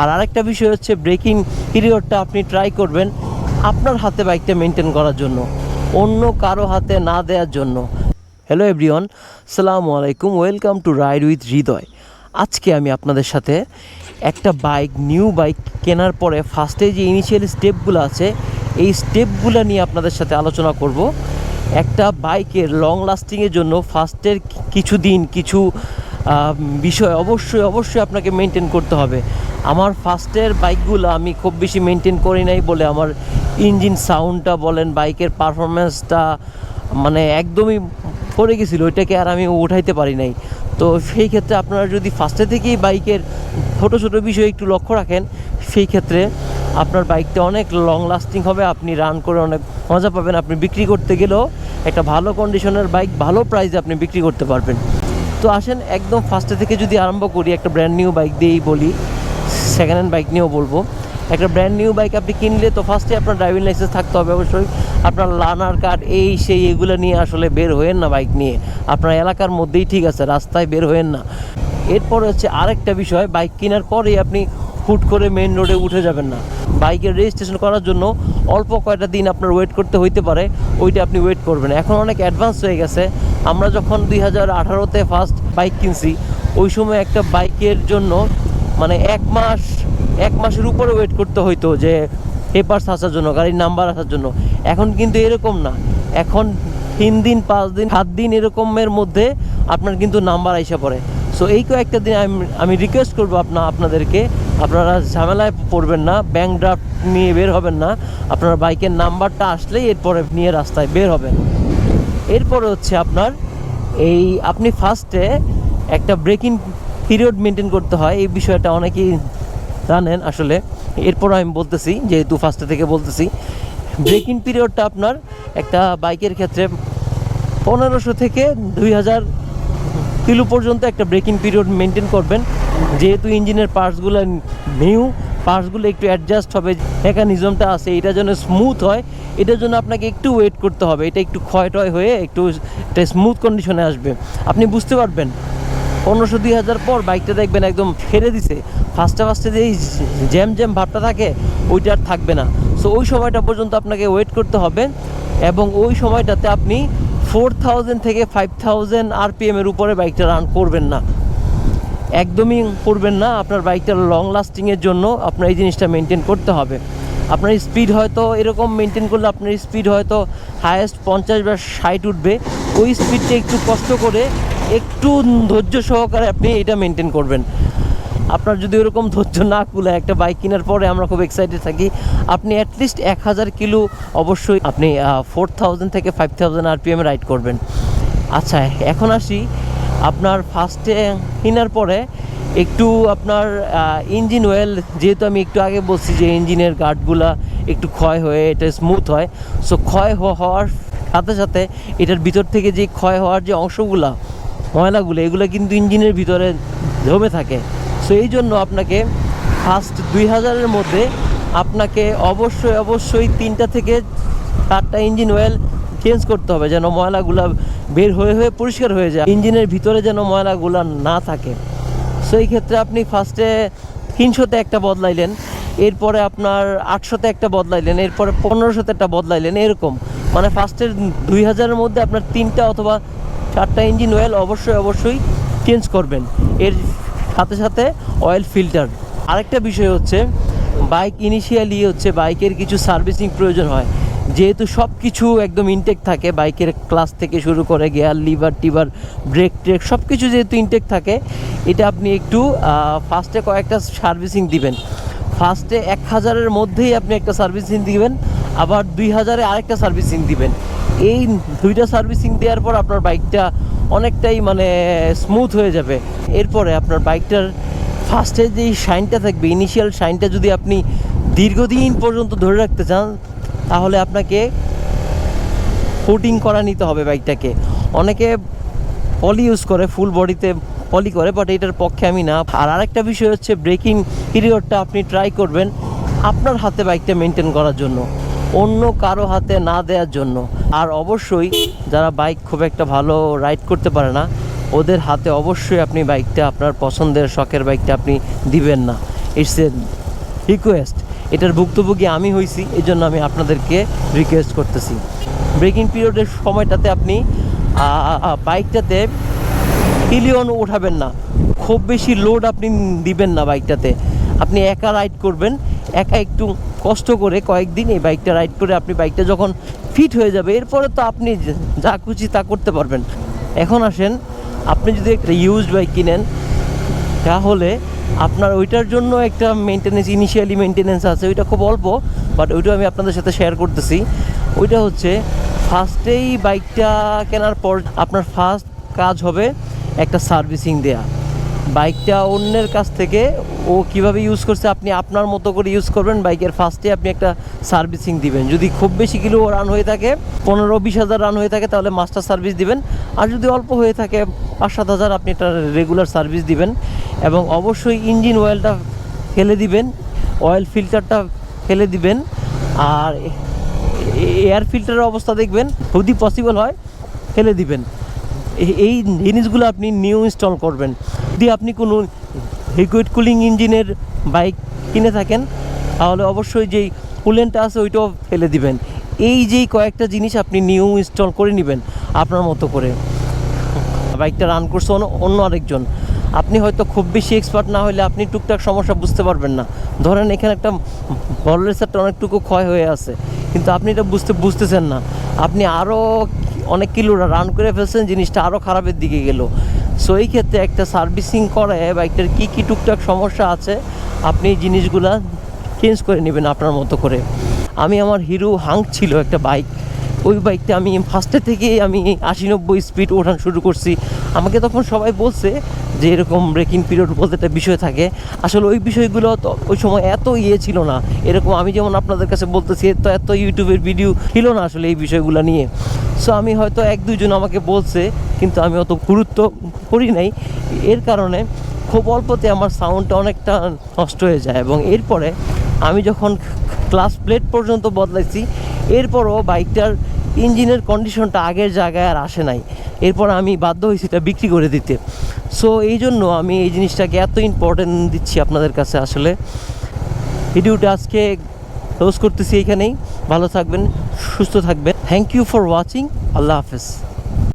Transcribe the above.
আর আরেকটা বিষয় হচ্ছে ব্রেকিং পিরিয়ডটা আপনি ট্রাই করবেন আপনার হাতে বাইকটা মেনটেন করার জন্য, অন্য কারও হাতে না দেওয়ার জন্য। হ্যালো এভরিওয়ান সালামু আলাইকুম welcome to ride with Hridoy. আজকে আমি আপনাদের সাথে একটা বাইক নিউ বাইক কেনার পরে ফার্স্টে যে ইনিশিয়াল স্টেপগুলো আছে, এই স্টেপগুলো নিয়ে আপনাদের সাথে আলোচনা করব। একটা বাইকের লং লাস্টিংয়ের জন্য ফার্স্টের কিছু দিন কিছু বিষয় অবশ্যই অবশ্যই আপনাকে মেনটেন করতে হবে। আমার ফার্স্টের বাইকগুলো আমি খুব বেশি মেনটেন করি নাই বলে আমার ইঞ্জিন সাউন্ডটা বলেন, বাইকের পারফরমেন্সটা মানে একদমই পড়ে গেছিল, ওইটাকে আর আমি উঠাইতে পারি নাই। তো সেই ক্ষেত্রে আপনারা যদি ফার্স্টে থেকেই বাইকের ছোটো ছোটো বিষয়ে একটু লক্ষ্য রাখেন, সেই ক্ষেত্রে আপনার বাইকটা অনেক লং লাস্টিং হবে, আপনি রান করে অনেক মজা পাবেন, আপনি বিক্রি করতে গেলেও একটা ভালো কন্ডিশনের বাইক, ভালো প্রাইসে আপনি বিক্রি করতে পারবেন। তো আসেন, একদম ফার্স্টে থেকে যদি আরম্ভ করি, একটা ব্র্যান্ড নিউ বাইক দিয়েই বলি সেকেন্ড হ্যান্ড বাইক নিয়েও বলব। একটা ব্র্যান্ড নিউ বাইক আপনি কিনলে তো ফার্স্টে আপনার ড্রাইভিং লাইসেন্স থাকতে হবে অবশ্যই। আপনার লানার কার্ড এই সেই এগুলো নিয়ে আসলে বের হয়েন না বাইক নিয়ে। আপনার এলাকার মধ্যেই ঠিক আছে, রাস্তায় বের হয়েন না। এরপর হচ্ছে আরেকটা বিষয় বাইক কেনার পরেই আপনি হুট করে মেন রোডে উঠে যাবেন না। বাইকের রেজিস্ট্রেশন করার জন্য অল্প কয়টা দিন আপনার ওয়েট করতে হইতে পারে, ওইটা আপনি ওয়েট করবেন। এখন অনেক অ্যাডভান্স হয়ে গেছে। আমরা যখন দুই হাজার আঠারোতে ফার্স্ট বাইক কিনছি, ওই সময় একটা বাইকের জন্য মানে এক মাস, এক মাসের উপরে ওয়েট করতে হইতো যে পেপার্স আসার জন্য, গাড়ির নাম্বার আসার জন্য। এখন কিন্তু এরকম না। এখন তিন দিন, পাঁচ দিন, সাত দিন এরকমের মধ্যে আপনার কিন্তু নাম্বার আইসা পড়ে। সো এই কয়েকটা দিন আমি আমি রিকোয়েস্ট করব আপনা আপনাদেরকে। আপনারা ঝামেলায় পড়বেন না ব্যাংক ড্রাফট নিয়ে বের হবেন না। আপনার বাইকের নাম্বারটা আসলেই এরপরে নিয়ে রাস্তায় বের হবেন। এরপরে হচ্ছে আপনার এই, আপনি ফার্স্টে একটা ব্রেকিং পিরিয়ড মেনটেন করতে হয়, এই বিষয়টা অনেকেই জানেন আসলে। এরপর আমি বলতেছি, যেহেতু ফার্স্টে থেকে বলতেছি ব্রেকিং পিরিয়ডটা আপনার একটা বাইকের ক্ষেত্রে পনেরোশো থেকে দুই হাজার কিলো পর্যন্ত একটা ব্রেকিং পিরিয়ড মেনটেন করবেন। যেহেতু ইঞ্জিনের পার্টসগুলো নিউ, পার্টসগুলো একটু অ্যাডজাস্ট হবে মেকানিজমটা আছে, এটা যেন স্মুথ হয়, এটার জন্য আপনাকে একটু ওয়েট করতে হবে। এটা একটু ক্ষয় টয় হয়ে একটু স্মুথ কন্ডিশনে আসবে। আপনি বুঝতে পারবেন? পনেরোশো দুই হাজার পর বাইকটা দেখবেন একদম ছেড়ে দিছে। ফার্স্টে ফার্স্টে যে জ্যাম জ্যাম ভাবটা থাকে, ওইটা আর থাকবে না। সো ওই সময়টা পর্যন্ত আপনাকে ওয়েট করতে হবে এবং ওই সময়টাতে আপনি ফোর থাউজেন্ড থেকে ফাইভ থাউজেন্ড আরপিএমের উপরে বাইকটা রান করবেন না। একদমই করবেন না, আপনার বাইকটা লং লাস্টিংয়ের জন্য আপনার এই জিনিসটা মেনটেন করতে হবে। আপনার স্পিড হয়তো এরকম মেনটেন করলে আপনার স্পিড হয়তো হায়েস্ট পঞ্চাশ বা ষাট উঠবে। ওই স্পিডটা একটু কষ্ট করে একটু ধৈর্য সহকারে আপনি এটা মেনটেন করবেন। আপনার যদি ওরকম ধৈর্য না কুলায় একটা বাইক কেনার পরে আমরা খুব এক্সাইটেড থাকি, আপনি অ্যাটলিস্ট এক হাজার কিলো অবশ্যই আপনি ফোর থাউজেন্ড থেকে ফাইভ থাউজেন্ড আরপিএম রাইড করবেন। আচ্ছা এখন আসি আপনার ফার্স্টে কেনার পরে একটু আপনার ইঞ্জিন অয়েল যেহেতু আমি একটু আগে বলছি যে ইঞ্জিনের গার্ডগুলা একটু ক্ষয় হয়ে এটা স্মুথ হয় সো ক্ষয় হওয়ার সাথে সাথে এটার ভিতর থেকে যে ক্ষয় হওয়ার যে অংশগুলা ময়লাগুলো, এগুলো কিন্তু ইঞ্জিনের ভিতরে জমে থাকে। সো এই জন্য আপনাকে ফার্স্ট দুই হাজারের মধ্যে আপনাকে অবশ্যই অবশ্যই তিনটা থেকে চারটা ইঞ্জিন অয়েল চেঞ্জ করতে হবে যেন ময়লাগুলা বের হয়ে হয়ে পরিষ্কার হয়ে যায়। ইঞ্জিনের ভিতরে যেন ময়লাগুলা না থাকে। সো এই ক্ষেত্রে আপনি ফার্স্টে তিনশোতে একটা বদলাইলেন, এরপরে আপনার আটশোতে একটা বদলাইলেন, এরপরে পনেরোশোতে একটা বদলাইলেন, এরকম। মানে ফার্স্টের দুই হাজারের মধ্যে আপনার তিনটা অথবা চারটা ইঞ্জিন অয়েল অবশ্যই অবশ্যই চেঞ্জ করবেন। এর সাথে সাথে অয়েল ফিল্টার আরেকটা বিষয় হচ্ছে বাইক ইনিশিয়ালি হচ্ছে বাইকের কিছু সার্ভিসিং প্রয়োজন হয়। যেহেতু সব কিছু একদম ইনটেক থাকে বাইকের ক্লাস থেকে শুরু করে গিয়ার লিভার টিভার ব্রেক ট্রেক সব কিছু যেহেতু ইনটেক থাকে, এটা আপনি একটু ফার্স্টে কয়েকটা সার্ভিসিং দিবেন। ফার্স্টে এক হাজারের মধ্যেই আপনি একটা সার্ভিসিং দিবেন, আবার দুই হাজারে আরেকটা সার্ভিসিং দিবেন। এই দুইটা সার্ভিসিং দেওয়ার পর আপনার বাইকটা অনেকটাই মানে স্মুথ হয়ে যাবে। এরপরে আপনার বাইকটার ফার্স্টে যেই শাইনটা থাকবে ইনিশিয়াল শাইনটা যদি আপনি দীর্ঘদিন পর্যন্ত ধরে রাখতে চান, তাহলে আপনাকে কোটিং করা নিতে হবে বাইকটাকে। অনেকে পলি ইউজ করে ফুল বডিতে পলি করে বাট এটার পক্ষে আমি না। আর আরেকটা বিষয় হচ্ছে ব্রেকিং পিরিয়ডটা আপনি ট্রাই করবেন আপনার হাতে বাইকটা মেনটেন করার জন্য। অন্য কারও হাতে না দেওয়ার জন্য। আর অবশ্যই যারা বাইক খুব একটা ভালো রাইড করতে পারে না, ওদের হাতে অবশ্যই আপনি বাইকটা আপনার পছন্দের শখের বাইকটা আপনি দিবেন না। ইটস এ রিকোয়েস্ট এটার ভুক্তভোগী আমি হয়েছি এই জন্য আমি আপনাদেরকে রিকোয়েস্ট করতেছি। ব্রেকিং পিরিয়ডের সময়টাতে আপনি বাইকটাতে হিলিয়ন ওঠাবেন না। খুব বেশি লোড আপনি দিবেন না বাইকটাতে আপনি একা রাইড করবেন একা একটু কষ্ট করে কয়েকদিন এই বাইকটা রাইড করে আপনি বাইকটা যখন ফিট হয়ে যাবে, এরপরে তো আপনি যা খুশি তা করতে পারবেন। এখন আসেন, আপনি যদি একটা ইউজড বাইক কিনেন, তাহলে আপনার ওইটার জন্য একটা মেনটেনেন্স ইনিশিয়ালি মেনটেনেন্স আছে, ওইটা খুব অল্প বাট ওইটা আমি আপনাদের সাথে শেয়ার করতেছি। ওইটা হচ্ছে ফার্স্টেই বাইকটা কেনার পর আপনার ফার্স্ট কাজ হবে একটা সার্ভিসিং দেয়া। বাইকটা অন্যের কাছ থেকে ও কীভাবে ইউজ করছে, আপনি আপনার মতো করে ইউজ করবেন বাইকের ফার্স্টে আপনি একটা সার্ভিসিং দিবেন। যদি খুব বেশি কিলো রান হয়ে থাকে, পনেরো বিশ হাজার রান হয়ে থাকে, তাহলে মাস্টার সার্ভিস দিবেন। আর যদি অল্প হয়ে থাকে, পাঁচ সাত হাজার আপনি একটা রেগুলার সার্ভিস দিবেন। এবং অবশ্যই ইঞ্জিন অয়েলটা ফেলে দিবেন অয়েল ফিল্টারটা ফেলে দিবেন। আর এয়ার ফিল্টারের অবস্থা দেখবেন, যদি পসিবল হয়, ফেলে দিবেন। এই জিনিসগুলো আপনি নিউ ইনস্টল করবেন। যদি আপনি কোনো লিকুইড কুলিং ইঞ্জিনের বাইক কিনে থাকেন, তাহলে অবশ্যই যেই কুলেন্টটা আছে ওইটাও ফেলে দিবেন। এই যেই কয়েকটা জিনিস আপনি নিউ ইনস্টল করে নেবেন আপনার মতো করে। বাইকটা রান করছে অন্য- আরেকজন। আপনি হয়তো খুব বেশি এক্সপার্ট না হলে আপনি টুকটাক সমস্যা বুঝতে পারবেন না। ধরেন এখানে একটা বল রেসারটা অনেকটুকু ক্ষয় হয়ে আছে, কিন্তু আপনি এটা বুঝতে, বুঝতেছেন না। আপনি আরও অনেক কিলো রান করে ফেলছেন, জিনিসটা আরও খারাপের দিকে গেল। সো এই ক্ষেত্রে একটা সার্ভিসিং করে বাইকটার কী কী টুকটাক সমস্যা আছে, আপনি এই জিনিসগুলা চেঞ্জ করে নেবেন আপনার মতো করে। আমি আমার হিরো হাঙ্ক ছিল একটা বাইক ওই বাইকটা আমি ফার্স্টে থেকেই আমি আশি নব্বই স্পিড ওঠানো শুরু করছি। আমাকে তখন সবাই বলছে যে, এরকম ব্রেকিং পিরিয়ড বলতে একটা বিষয় থাকে। আসলে ওই বিষয়গুলো তো ওই সময় এত ইয়ে ছিল না। এরকম আমি যেমন আপনাদের কাছে বলতেছি তো এত ইউটিউবের ভিডিও ছিল না আসলে এই বিষয়গুলো নিয়ে। সো আমি হয়তো এক দুইজন আমাকে বলছে, কিন্তু আমি অত গুরুত্ব করি নাই। এর কারণে খুব অল্পতে আমার সাউন্ডটা অনেকটা নষ্ট হয়ে যায় এবং এরপরে আমি যখন ক্লাস প্লেট পর্যন্ত বদলাইছি, এরপরও বাইকটার ইঞ্জিনের কন্ডিশনটা আগের জায়গায় আর আসে নাই। এরপর আমি বাধ্য হয়েছি এটা বিক্রি করে দিতে। সো এই জন্য আমি এই জিনিসটাকে এত ইম্পর্টেন্ট দিচ্ছি আপনাদের কাছে আসলে। ভিডিওটা আজকে ক্লোজ করতেছি এইখানেই ভালো থাকবেন, সুস্থ থাকবেন। থ্যাংক ইউ ফর ওয়াচিং আল্লাহ হাফেজ